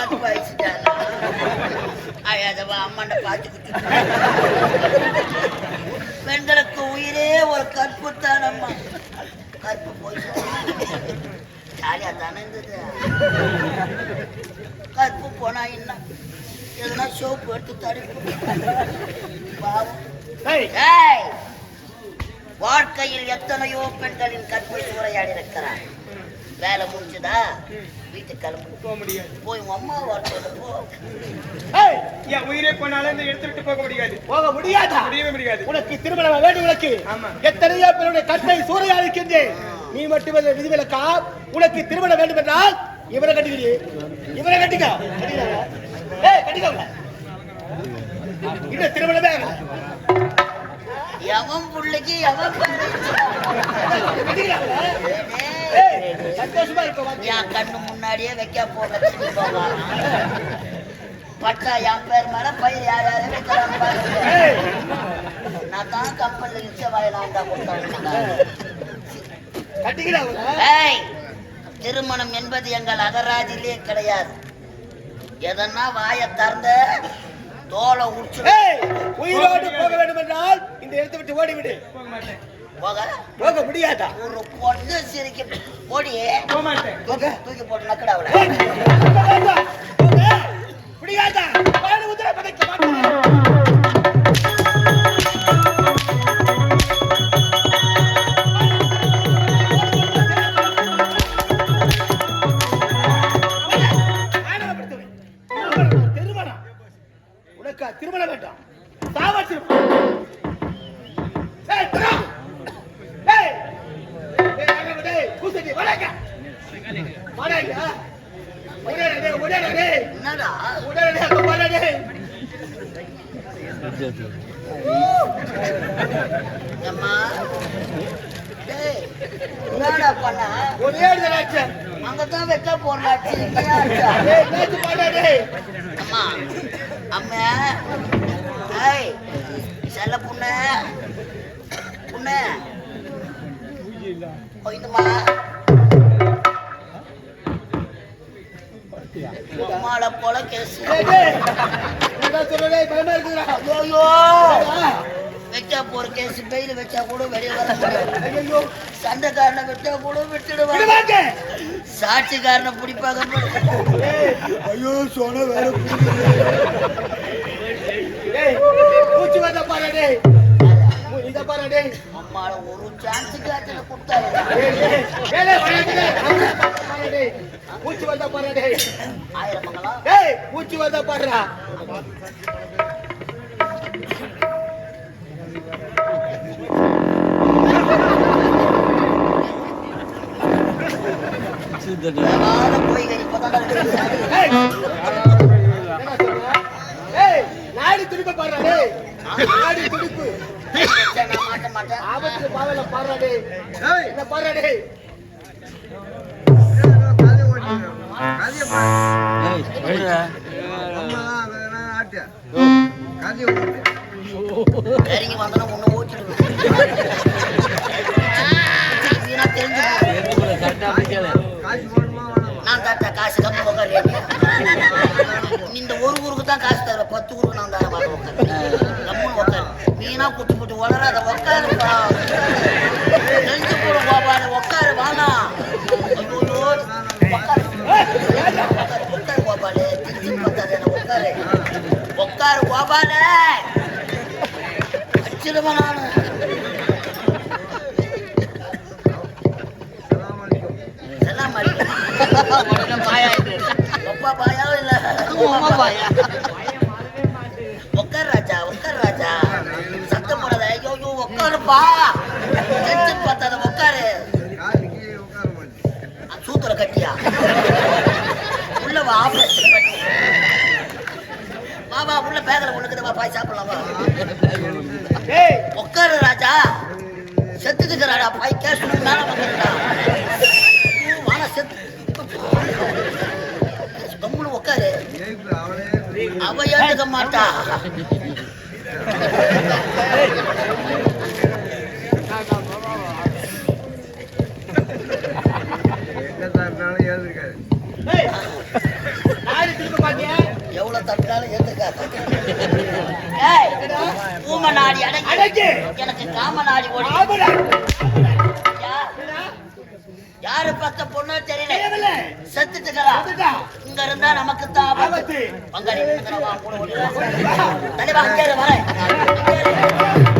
அது வயசுட்டானா அவன் அதை பெண்களுக்கு உயிரே ஒரு கற்பு தான் அம்மா கற்பு போய் ஜாலியாக தானே இருந்தது. கற்பு போனா என்ன? எதுனா சோப்பு எடுத்து தடுப்பு வாழ்க்கையில் எத்தனையோ பெண்களின் கற்பு உரையாடி இருக்கிறார் வேலை முடிஞ்சுதா? வீட்டுக்கு கிளம்பு போக முடியாது. போய் அம்மா என் உயிரே போனாலும் இந்த எடுத்துட்டு போக முடியாது. போக முடியாதா? முடியவே முடியாது. உனக்கு திருமணம் வேண்டும் உனக்கு. எத்தனையோ பேருடைய கற்பை சூறையாடிக்கின்றேன். நீ மட்டுமே விதிவிலக்கா? உனக்கு திருமணம் வேண்டும் என்றால் இவரை கட்டிக்கிறீ? இவரை கட்டிக்க. கட்டிக்கோங்க. இன்னும் திருமணமே. எவன் புள்ளைக்கு எவன்? சந்தோஷமா இருக்க என் கண்ணு முன்னாடியே வைக்க போக பட்டா என் பேர் மேல பயிர் யார் யாரும் வைக்கிறாங்க நான் தான் கப்பல் இச்ச வாயிலாம் தான் கொடுத்தாங்க திருமணம் என்பது எங்கள் அகராதிலே கிடையாது. எதனா வாயை திறந்த தோலை உடிச்சு உயிரோடு போக வேண்டும் என்றால் இந்த இடத்தை விட்டு ஓடிவிடு. போக மாட்டேன் போக? போக முடியாதா? ஒரு பொண்ணு சிரிக்க போக. தூக்கி போட்டு நக்கடா அவளை. முடியாதா? உதிரை பதைக்க மாட்டேன் அம்மா அம்மா ஏய் செல்ல புண்ணு புண்ணு போயிட்டுமா அம்மால போல கேஸ் பயமா இருக்குதுடா. ஐயோ. வச்சா போற கேஸ் பெயில் வச்சா கூட வெளியே வர முடியாது. சண்டைக்காரனை விட்டா கூட விட்டுடுவாங்க. சாட்சிக்காரனை பிடிப்பாங்க ஐயோ சொன்ன வேற மூச்சு வந்த பாரு டேய். மூ- இத பாரு டேய். அம்மால ஒரு சான்ஸ் காத்துல கொடுத்தாரு. மூச்சு வந்தா பாரு டேய். ஆயிரம் மங்கலம் டேய், மூச்சு வந்தா பாருடா. நாடி துடிப்பை டேய். நாடி துடிப்பு. நான் மாட்ட மாட்டேன் ஆபத்து பாதையில பாருடா டேய். என்ன பாருடா டேய். இறங்கி வந்தா உன்னை ஓட்டிடுவேன் வீணா தெரிஞ்சு நான் தாத்தா காசு கம்மி உட்காரு இந்த ஒரு ஊருக்கு தான் காசு தர பத்து ஊருக்கு நான் தர மாட்டேன் உட்காரு கம்முன்னு உட்காரு மீனா குட்டி குட்டி வளராத உட்காருப்பா தெரிஞ்சு போட கோபாலு உட்காரு வானா ஐயோ உட்காரு உட்காரு, உட்காரு கோபாலு உட்காரு கோபாலு அச்சிடுவேன் நானு அப்பா பாயா இல்ல அம்மா பாயா ராஜா உட்கார் ராஜா சத்தம் போடாத. ஐயோ ஐயோ உட்காருப்பா. செஞ்சு பார்த்தாத உட்காரு. சூத்துல கட்டியா? உள்ள வா ஆபரேஷன் வா வா உள்ள பேக்கல உனக்கு பாய் சாப்பிடலாம் வா. உட்காரு ராஜா. செத்துக்குறாடா பாய் கேஸ் மேல வந்துடா வாடா செத்து. கம்முனு உட்காரு. அவ ஏத்துக்க மாட்டா. டேய். நாடி திரும்ப தப்பினாலும் ஏத்துக்காத எனக்கு எனக்கு காமநாடி ஓடி. யாரு பத்த பொண்ணோ தெரியல. செத்துட்டுக்கிறா இங்க இருந்தா நமக்கு தான் பங்காளி. தலைவா அங்கே வரேன்.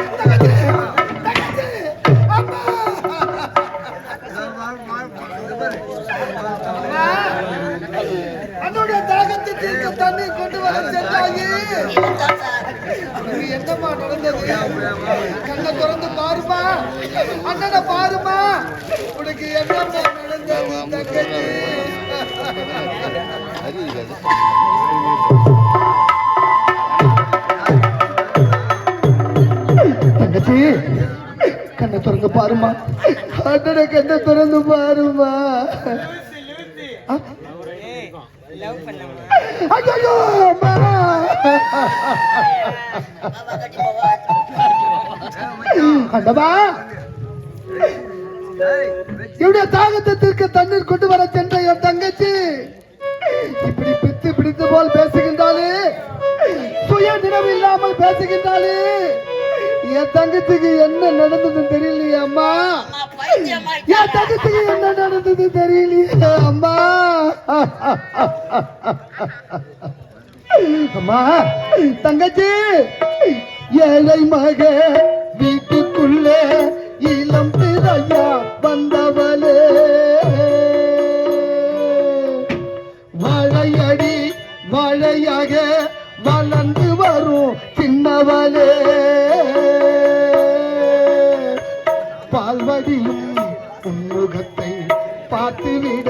தண்ணி கொண்டு வர சென்றாயே என்னம்மா நடந்தது கண்ணை திறந்து பாருமா அண்ணனை பாருமா உனக்கு என்னம்மா நடந்தது தங்கச்சி தங்கச்சி கண்ணை திறந்து பாருமா அண்ணனை கண்ணை திறந்து பாருமா ஐயோ அம்மா பாபா கட்டி என்னுடைய தாகத்தை தீர்க்க தண்ணீர் கொண்டு வர சென்ற என் தங்கச்சி இப்படி பித்து பிடித்து போல் பேசுகின்றாளே. சுய நினைவு இல்லாமல் பேசுகின்றாலே என் தங்கச்சிக்கு என்ன நடந்தது தெரியலையே அம்மா. என் தங்கத்துக்கு என்ன நடந்தது தெரியலையே அம்மா. அம்மா தங்கச்சி ஏழை மக வீட்டுக்குள்ளே இளம் பிறையா வந்தவளே. மழையடி மழையாக வளர்ந்து வரும் சின்னவளே. பால்வடியும் உன்முகத்தை பார்த்துவிட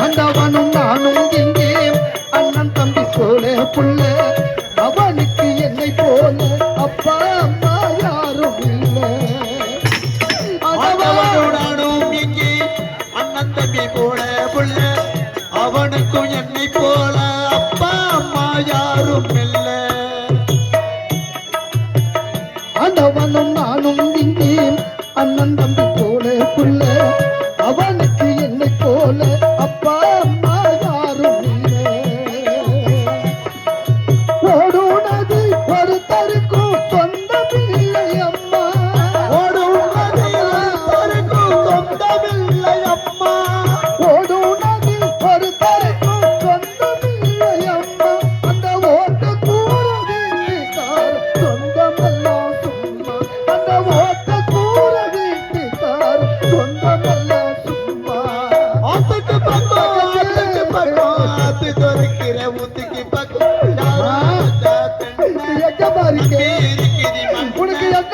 ஆண்டவனும் நானும் இங்கே. அண்ணன் தம்பி போல புள்ள.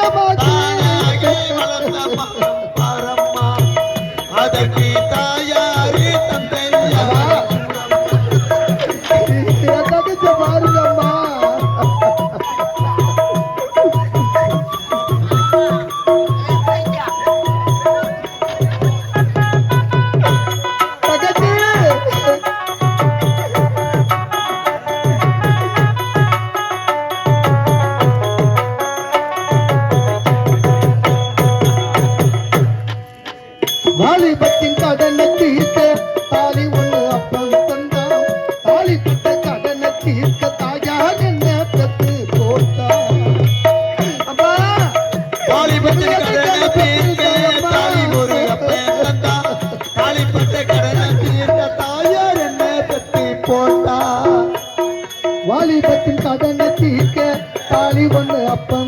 உனக்கு வாலிபத்தின் கடனை தீர்க்க தாலி ஒண்ணு அப்பம் தந்தான். தாலி பட்ட கடனை தீர்க்க தாயார் என்ன பெத்து போட்டா அம்மா வாலிபத்தின் கடனை தீர்க்க தாலி ஒரு அப்பன் தந்தா தாலிப்பட்ட கடனை தீர்க்க தாயார் என்ன பத்தி போட்டா வாலிபத்தின் கடனை தீர்க்க தாலி ஒண்ணு அப்பம்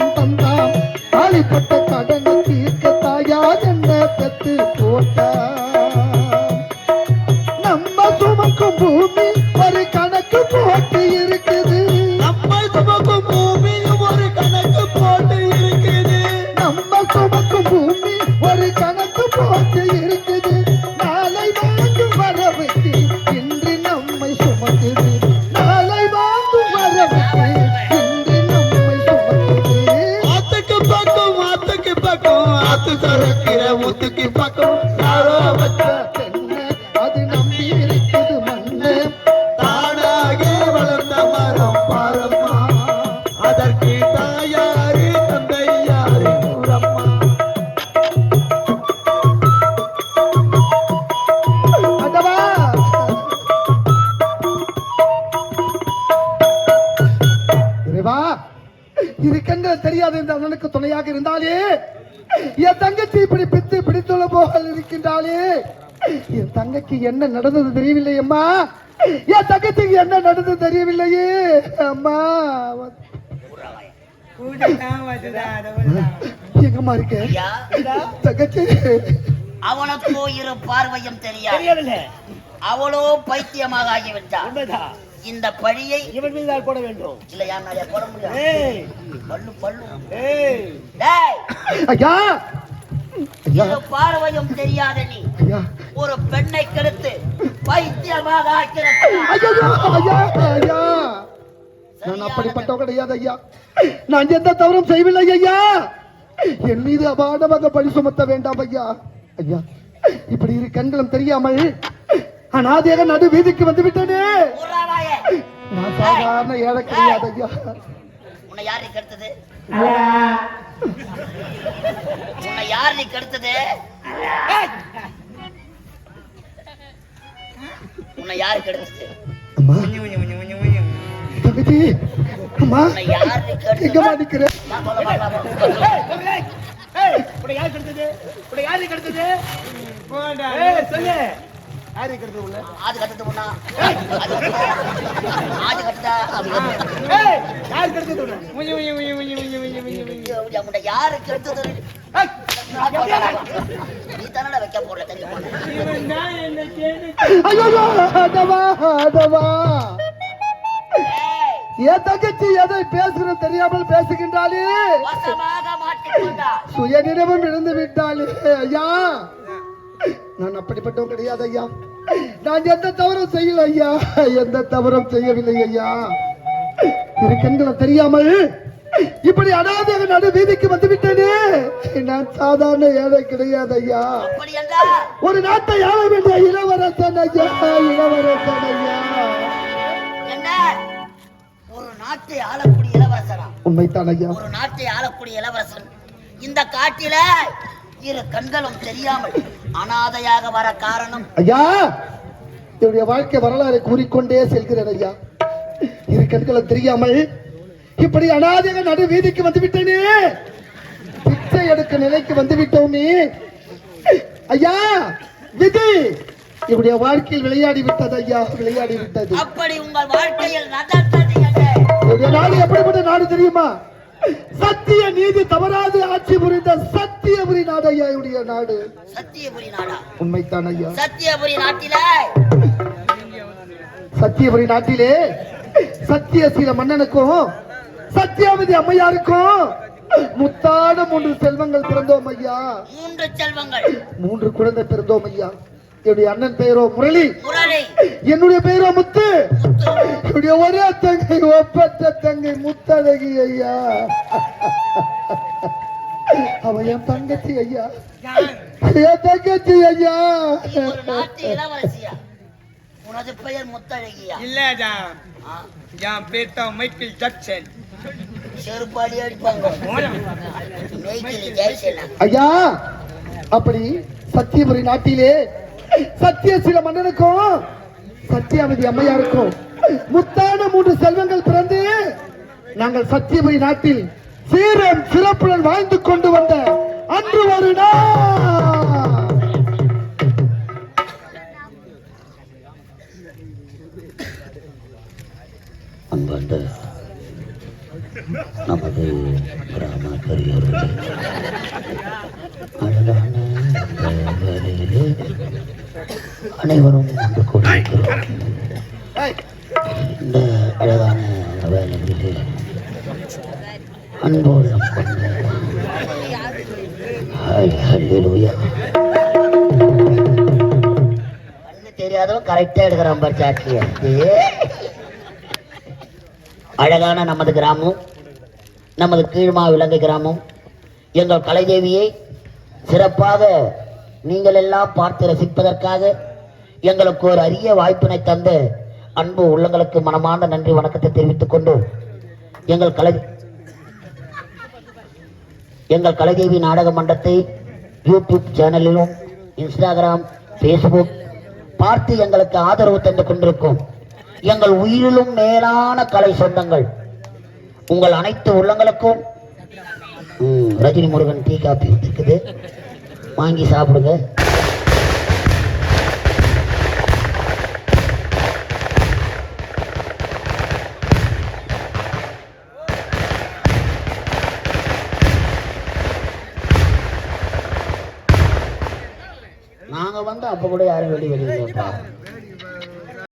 அதற்கு தாயாரு தந்தை யாரு ஊரம்மா. அதவா இறைவா இது தெரியாது இந்த அண்ணனுக்கு துணையாக இருந்தாலே? என் தங்கச்சி இப்படி பித்து பிடித்துள்ள போல் இருக்கின்றாளே. என் தங்கைக்கு என்ன நடந்தது தெரியவில்லை அம்மா. என் தங்கச்சிக்கு என்ன நடந்தது தெரியவில்லையே அம்மா. எங்கம்மா இருக்க தங்கச்சி அவனுக்கோ இரு பார்வையும் தெரியாது. அவளோ பைத்தியமாக ஆகிவிட்டாள் உண்மைதான். இந்த பழியை இவன் மீது போட வேண்டும். இல்ல யார் மேலே போட முடியாது ஏய். பல்லு பல்லு. ஏய். டேய். ஐயா. பார்வையும் தெரியாத நீ ஐயா. ஒரு பெண்ணை கெடுத்து பைத்தியமாக ஆக்கிறாய் ஐயோ ஐயா ஐயா. நான் அப்படிப்பட்டவ கிடையாது ஐயா நான் எந்த தவறும் செய்யவில்லை ஐயா என் மீது அபாடமாக பழி சுமத்த வேண்டாம் ஐயா ஐயா இப்படி இரு கண்களும் தெரியாமல் அனாதையாக நடு வீதிக்கு வந்து விட்டேனே நான் சாதாரண ஏழை கிடையாது ஐயா உன்னை யார் நீ கெடுத்தது? உன்னை யார் நீ கெடுத்தது? உன்னை யாரு கெடுத்தது? அம்மா. தங்கச்சி அம்மா யார் எங்கம்மா யார் யாரு. ஏய் சொல்லு. யாரு கெடுத்தது உள்ள ஆது கட்டது முன்னா ஆது கட்டுதா கட்டுதா. ஏய் யார் கெடுத்தது உள்ள உஞ்சு, உஞ்சு, உஞ்சு, உஞ்சு, உஞ்சு, உஞ்சு, உஞ்சு, உஞ்சு. உன்னை யாரு கெடுத்தது? ஏய், நீ தானடா வைக்க ஐயோ அதவா அதவா ஏய், என் தங்கச்சி எதை பேசுகிறது தெரியாமல் பேசுகின்றாளே? சுய நினைவும் இழந்து விட்டாளே ஐயா. நான் அப்படிப்பட்டவன் கிடையாது ஐயா. நான் எந்த தவறும் செய்யல ஐயா. எந்த தவறும் செய்யவில்லை ஐயா. இரு கண்களை தெரியாமல் இப்படி அனாதையாக நடு வீதிக்கு வந்து விட்டேனே. நான் சாதாரண ஏழை கிடையாது ஐயா. ஒரு நாட்டை ஆள வேண்டிய இளவரசன் ஐயா. இளவரசன் ஐயா. நாட்டை ஆளக்கூடிய இளவரசனா? உண்மைத்தான் ஐயா. ஒரு நாட்டை ஆளக்கூடிய இளவரசன். இந்த காட்டில இரு கண்களும் தெரியாமல் அனாதையாக வர காரணம்? ஐயா என்னுடைய வாழ்க்கை வரலாறு கூறிக்கொண்டே செல்கிறேன் ஐயா. இரு கண்களும் தெரியாமல் இப்படி அனாதையாக நடு வீதிக்கு வந்து விட்டேனே பிச்சை எடுக்க நிலைக்கு வந்து விட்டோமே ஐயா விதி. என்னுடைய வாழ்க்கையில் விளையாடி விட்டது ஐயா விளையாடி விட்டது அப்படி உங்கள் வாழ்க்கையில் என்னுடைய நாடு எப்படிப்பட்ட நாடு தெரியுமா? சத்திய நீதி தவறாது ஆட்சி புரிந்த சத்தியபுரி நாடு ஐயா என்னுடைய நாடு. சத்தியபுரி நாடா? உண்மைத்தான் ஐயா. சத்தியபுரி நாட்டில? சத்தியபுரி நாட்டிலே சத்தியசீல மன்னனுக்கும் சத்யாவதி அம்மையாருக்கும் முத்தான மூன்று செல்வங்கள் பிறந்தோம் ஐயா. மூன்று செல்வங்கள். மூன்று குழந்தை பிறந்தோம் ஐயா. என்னுடைய அண்ணன் பெயரோ முரளி. என்னுடைய பெயரோ முத்து. என்னுடைய ஒரே தங்கை ஒப்பற்ற தங்கை முத்தழகி ஐயா. அவ என் தங்கச்சி ஐயா. என் தங்கச்சி ஐயா. உனது பெயர் முத்தழகியா? இல்ல என் பேர் தான் மைக்கேல் ஜாக்சன். செருப்பாடி அடிப்பாங்க. ஐயா அப்படி சத்தியபுரி நாட்டிலே சத்தியசீல மன்னனுக்கும் சத்தியாவதி அம்மையாருக்கும் முத்தான மூன்று செல்வங்கள் பிறந்து நாங்கள் சத்தியபுரி நாட்டில் சீரம் சிறப்புடன் வாழ்ந்து கொண்டு வந்த அன்று ஒரு நாள் நமது கிராம பெரியவர்களே அழகான வேலையிலே அனைவரும் ஒன்று கூடியிருக்கிறோம் இந்த அழகான வேலையிலே அன்போடு கொண்ட கண்ணு தெரியாதவன் கரெக்டா எடுக்கிறான் பார் சாட்சிய அழகான நமது கிராமம் நமது கீழ்மா விலங்கு கிராமம் எங்கள் கலைதேவியை சிறப்பாக நீங்கள் எல்லாம் பார்த்து ரசிப்பதற்காக எங்களுக்கு ஒரு அரிய வாய்ப்பினை தந்த அன்பு உள்ளங்களுக்கு மனமார்ந்த நன்றி வணக்கத்தை தெரிவித்துக் கொண்டு எங்கள் கலை எங்கள் கலைதேவி நாடக மன்றத்தை யூடியூப் சேனலிலும் இன்ஸ்டாகிராம் ஃபேஸ்புக் பார்த்து எங்களுக்கு ஆதரவு தந்து கொண்டிருக்கும் எங்கள் உயிரிலும் மேலான கலை சொந்தங்கள். உங்கள் அனைத்து உள்ளங்களுக்கும் ரஜினி முருகன் டீ காப்பி இருக்குது வாங்கி சாப்பிடுங்க. நாங்கள் வந்து அப்போ கூட யாரும் வெளியே வெளியே